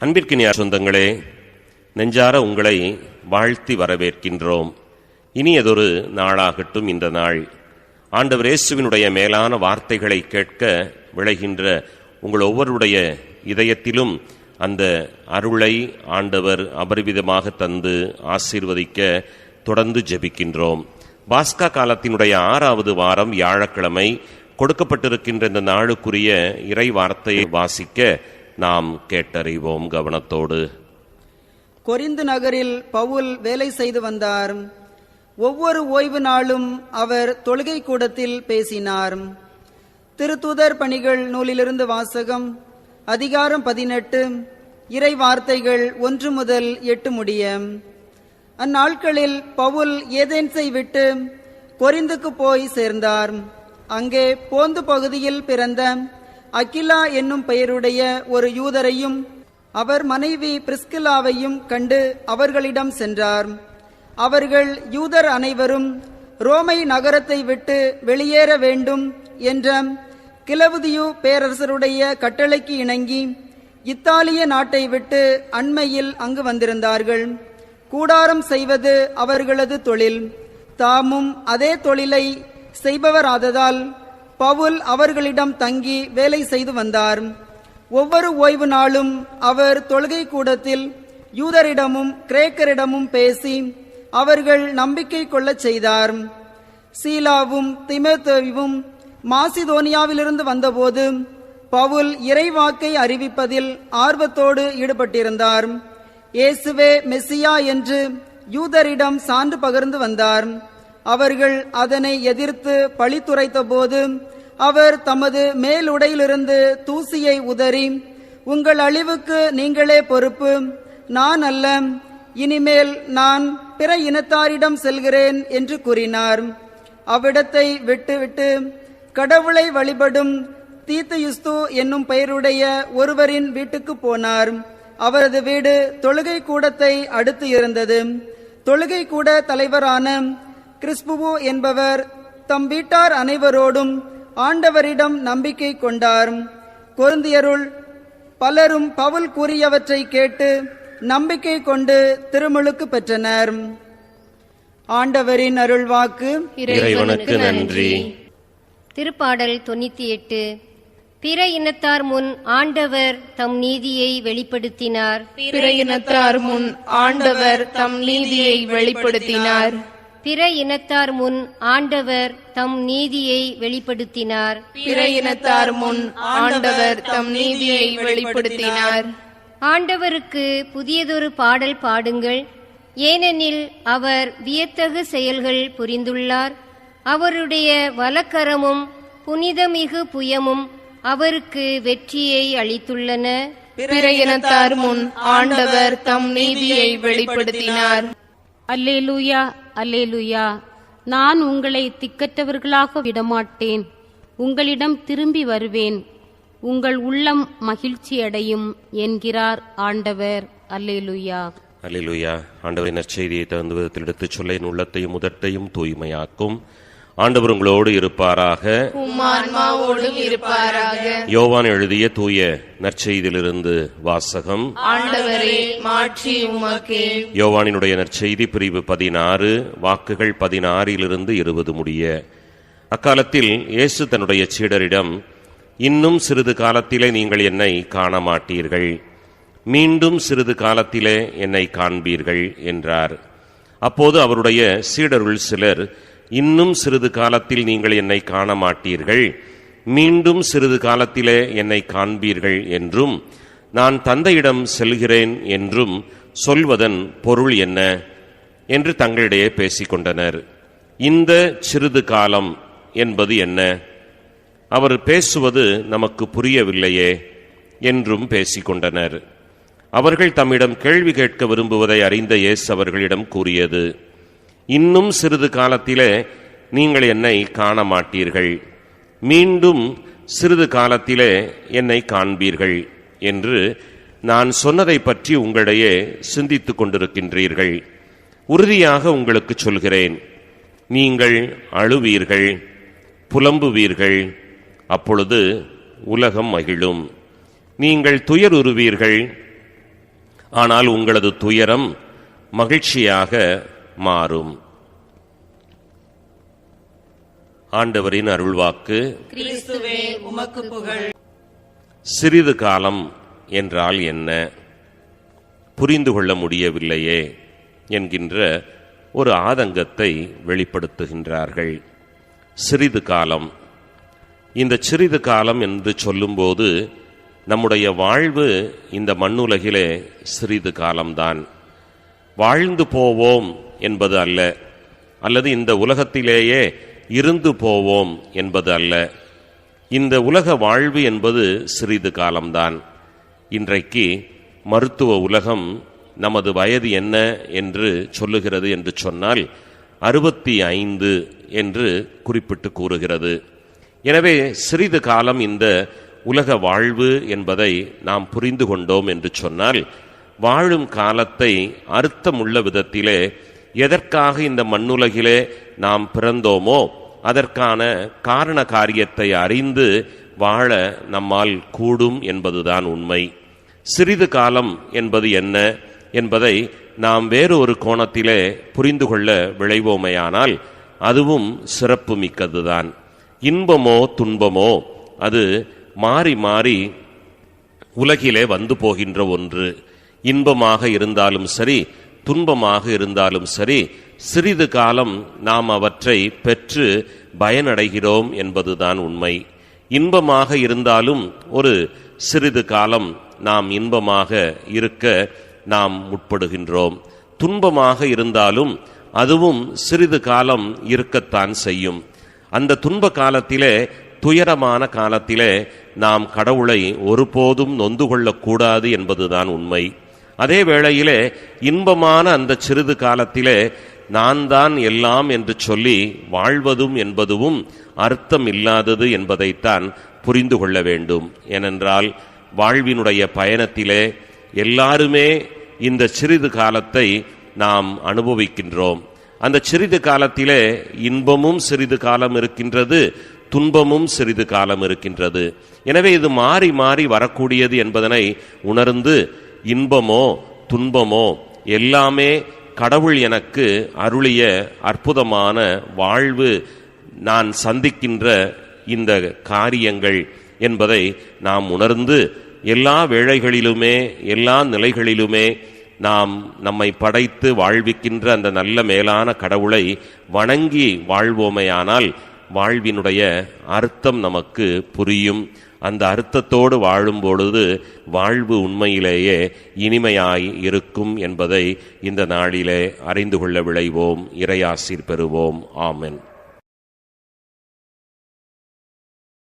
அன்பிற்கினிய சொந்தங்களே நெஞ்சார உங்களை வாழ்த்தி வரவேற்கின்றோம். இனியதொரு நாளாகட்டும் இந்த நாள். ஆண்டவர் இயேசுவினுடைய மேலான வார்த்தைகளை கேட்க விளைகின்ற உங்கள் ஒவ்வொருடைய இதயத்திலும் அந்த அருளை ஆண்டவர் அபரிவிதமாக தந்து ஆசீர்வதிக்க தொடர்ந்து ஜெபிக்கின்றோம். பாஸ்கா காலத்தினுடைய ஆறாவது வாரம் வியாழக்கிழமை கொடுக்கப்பட்டிருக்கின்ற இந்த நாளுக்குரிய இறை வார்த்தையை வாசிக்க நாம் கேட்டறிவோம் கவனத்தோடு. கொரிந்து நகரில் பவுல் வேலை செய்து வந்தார். ஒவ்வொரு ஓய்வு நாளும் அவர் தொழுகை கூடத்தில் பேசினார். திருத்தூதர் பணிகள் நூலிலிருந்து வாசகம் அதிகாரம் பதினெட்டு இறை வார்த்தைகள் ஒன்று முதல் எட்டு முடிய. அந்நாட்களில் பவுல் ஏதேன்ஸை விட்டு கொரிந்துக்கு போய் சேர்ந்தார். அங்கே போந்து பகுதியில் பிறந்த அகிலா என்னும் பெயருடைய ஒரு யூதரையும் அவர் மனைவி பிரிஸ்கிலாவையும் கண்டு அவர்களிடம் சென்றார். அவர்கள் யூதர் அனைவரும் ரோமை நகரத்தை விட்டு வெளியேற வேண்டும் என்ற கிளவுதியு பேரரசருடைய கட்டளைக்கு இணங்கி இத்தாலிய நாட்டை விட்டு அண்மையில் அங்கு வந்திருந்தார்கள். கூடாரம் செய்வது அவர்களது தொழில். தாமும் அதே தொழிலை செய்பவராததால் பவுல் அவர்களிடம் தங்கி வேலை செய்து வந்தார். ஒவ்வொரு ஓய்வு நாளும் அவர் தொழுகை கூடத்தில் யூதரிடமும் கிரேக்கரிடமும் பேசி அவர்கள் நம்பிக்கை கொள்ளச் செய்தார். சீலாவும் திமேத்தேவும் மாசிதோனியாவிலிருந்து வந்தபோது பவுல் இறைவாக்கை அறிவிப்பதில் ஆர்வத்தோடு ஈடுபட்டிருந்தார். இயேசுவே மெஸ்ஸியா என்று யூதரிடம் சான்று பகிர்ந்து வந்தார். அவர்கள் அதனை எதிர்த்து பழித்துரைத்த போது அவர் தமது மேலுடையிலிருந்து தூசியை உதறி உங்கள் அழிவுக்கு நீங்களே பொறுப்பு. நான் அல்ல. இனிமேல் நான் பிற இனத்தாரிடம் செல்கிறேன் என்று கூறினார். அவ்விடத்தை விட்டுவிட்டு கடவுளை வழிபடும் தீத்தயுஸ்து என்னும் பெயருடைய ஒருவரின் வீட்டுக்கு போனார். அவரது வீடு தொழுகை கூடத்தை அடுத்து இருந்தது. தொழுகை கூட தலைவரான கிறிஸ்புவு என்பவர் தம் வீட்டார் அனைவரோடும் ஆண்டவரிடம் நம்பிக்கை கொண்டார். கொருந்தியருள் பலரும் பவுல் கூறியவற்றை கேட்டு நம்பிக்கை கொண்டு திருமுழுக்கு பெற்றனர். ஆண்டவரின் அருள்வாக்கு இறைவனுக்கு நன்றி. திருப்பாடல் தொண்ணூத்தி எட்டு பிற இனத்தார் முன் ஆண்டவர் தம் நீதியை வெளிப்படுத்தினார். பிற இனத்தார் முன் ஆண்டவர் தம் நீதியை வெளிப்படுத்தினார். பிற இனத்தார் முன் ஆண்டவர் தம் நீதியை வெளிப்படுத்தினார். பிற இனத்தார் முன் ஆண்டவர் தம் நீதியை வெளிப்படுத்தினார். ஆண்டவருக்கு புதியதொரு பாடல் பாடுங்கள். ஏனெனில் அவர் வியத்தகு செயல்கள் புரிந்துள்ளார். அவருடைய வலக்கரமும் புனிதமிகு புயமும் அவருக்கு வெற்றியை அளித்துள்ளன. பிற இனத்தார் முன் ஆண்டவர் தம் நீதியை வெளிப்படுத்தினார். அல்லேலூயா அல்லேலூயா. நான் உங்களை திக்கற்றவர்களாக விடமாட்டேன். உங்களிடம் திரும்பி வருவேன். உங்கள் உள்ளம் மகிழ்ச்சியடையும் என்கிறார் ஆண்டவர். அல்லேலூயா. அல்லேலூயா. ஆண்டவரின் நற்செய்தியை தகுந்த விதத்தில் எடுத்துச் சொல்ல என் உள்ளத்தையும் முதட்டையும் தூய்மையாக்கும். ஆண்டவர் உங்களோடு இருப்பாராக. இருப்பாராக. யோவான் எழுதிய தூய நற்செய்தியிலிருந்து வாசகம். யோவானினுடைய நற்செய்தி பிரிவு பதினாறு வாக்குகள் பதினாறிலிருந்து இருபது முடிய. அக்காலத்தில் இயேசு தன்னுடைய சீடரிடம் இன்னும் சிறிது காலத்திலே நீங்கள் என்னை காண மாட்டீர்கள் மீண்டும் சிறிது காலத்திலே என்னை காண்பீர்கள் என்றார். அப்போது அவருடைய சீடருள் சிலர் இன்னும் சிறிது காலத்தில் நீங்கள் என்னை காண மாட்டீர்கள் மீண்டும் சிறிது காலத்திலே என்னை காண்பீர்கள் என்றும் நான் தந்தையிடம் செல்கிறேன் என்றும் சொல்வதன் பொருள் என்ன? என்று தங்களிடையே பேசிக்கொண்டனர். இந்த சிறிது காலம் என்பது என்ன? அவர் பேசுவது நமக்கு புரியவில்லையே என்றும் பேசிக்கொண்டனர். அவர்கள் தம்மிடம் கேள்வி கேட்க விரும்புவதை அறிந்த இயேசு அவர்களிடம் கூறியது இன்னும் சிறிது காலத்திலே நீங்கள் என்னை காண மாட்டீர்கள் மீண்டும் சிறிது காலத்திலே என்னை காண்பீர்கள் என்று நான் சொன்னதை பற்றி உங்களிடையே சிந்தித்துக் கொண்டிருக்கின்றீர்கள். உறுதியாக உங்களுக்கு சொல்கிறேன். நீங்கள் அழுவீர்கள் புலம்புவீர்கள் அப்பொழுது உலகம் மகிழும். நீங்கள் துயருறுவீர்கள் ஆனால் உங்களது துயரம் மகிழ்ச்சியாக மாறும். ஆண்டவரின் அருள்வாக்கு சிறிது காலம் என்றால் என்ன? புரிந்து கொள்ள முடியவில்லையே என்கின்ற ஒரு ஆதங்கத்தை வெளிப்படுத்துகின்றார்கள். சிறிது காலம். இந்த சிறிது காலம் என்று சொல்லும்போது நம்முடைய வாழ்வு இந்த மண்ணுலகிலே சிறிது காலம்தான். வாழ்ந்து போவோம் என்பது அல்ல. அல்லது இந்த உலகத்திலேயே இருந்து போவோம் என்பது அல்ல. இந்த உலக வாழ்வு என்பது சிறிது காலம்தான். இன்றைக்கு மருத்துவ உலகம் நமது வயது என்ன என்று சொல்லுகிறது என்று சொன்னால் அறுபத்தி ஐந்து என்று குறிப்பிட்டு கூறுகிறது. எனவே சிறிது காலம் இந்த உலக வாழ்வு என்பதை நாம் புரிந்து கொண்டோம் என்று சொன்னால் வாழும் காலத்தை அர்த்தமுள்ள விதத்திலே எதற்காக இந்த மண்ணுலகிலே நாம் பிறந்தோமோ அதற்கான காரண காரியத்தை அறிந்து வாழ நம்மால் கூடும் என்பதுதான் உண்மை. சிறிது காலம் என்பது என்ன என்பதை நாம் வேறு ஒரு கோணத்திலே புரிந்து கொள்ள விளைவோமையானால் அதுவும் சிறப்பு மிக்கதுதான் இன்பமோ துன்பமோ அது மாறி மாறி உலகிலே வந்து போகின்ற ஒன்று. இன்பமாக இருந்தாலும் சரி துன்பமாக இருந்தாலும் சரி சிறிது காலம் நாம் அவற்றை பெற்று பயனடைகிறோம் என்பதுதான் உண்மை. இன்பமாக இருந்தாலும் ஒரு சிறிது காலம் நாம் இன்பமாக இருக்க நாம் முற்படுகின்றோம். துன்பமாக இருந்தாலும் அதுவும் சிறிது காலம் இருக்கத்தான் செய்யும். அந்த துன்ப காலத்திலே துயரமான காலத்திலே நாம் கடவுளை ஒருபோதும் நொந்து கொள்ளக்கூடாது என்பதுதான் உண்மை. அதே வேளையிலே இன்பமான அந்த சிறிது காலத்திலே நான் தான் எல்லாம் என்று சொல்லி வாழ்வதும் என்பதும் அர்த்தம் இல்லாதது என்பதைத்தான் புரிந்து கொள்ள வேண்டும். ஏனென்றால் வாழ்வினுடைய பயணத்திலே எல்லாருமே இந்த சிறிது காலத்தை நாம் அனுபவிக்கின்றோம். அந்த சிறிது காலத்திலே இன்பமும் சிறிது காலம் இருக்கின்றது துன்பமும் சிறிது காலம் இருக்கின்றது. எனவே இது மாறி மாறி வரக்கூடியது என்பதனை உணர்ந்து இன்பமோ துன்பமோ எல்லாமே கடவுள் எனக்கு அருளிய அற்புதமான வாழ்வு நான் சந்திக்கின்ற இந்த காரியங்கள் என்பதை நாம் உணர்ந்து எல்லா வேளைகளிலுமே எல்லா நிலைகளிலுமே நாம் நம்மை படைத்து வாழ்விக்கின்ற அந்த நல்ல மேலான கடவுளை வணங்கி வாழ்வோமையானால் வாழ்வினுடைய அர்த்தம் நமக்கு புரியும். அந்த அர்த்தத்தோடு வாழும் பொழுது வாழ்வு உண்மையிலேயே இனிமையாய் இருக்கும் என்பதை இந்த நாளிலே அறிந்து கொள்ள விளைவோம் இறையாசிர் பெறுவோம். ஆமென்.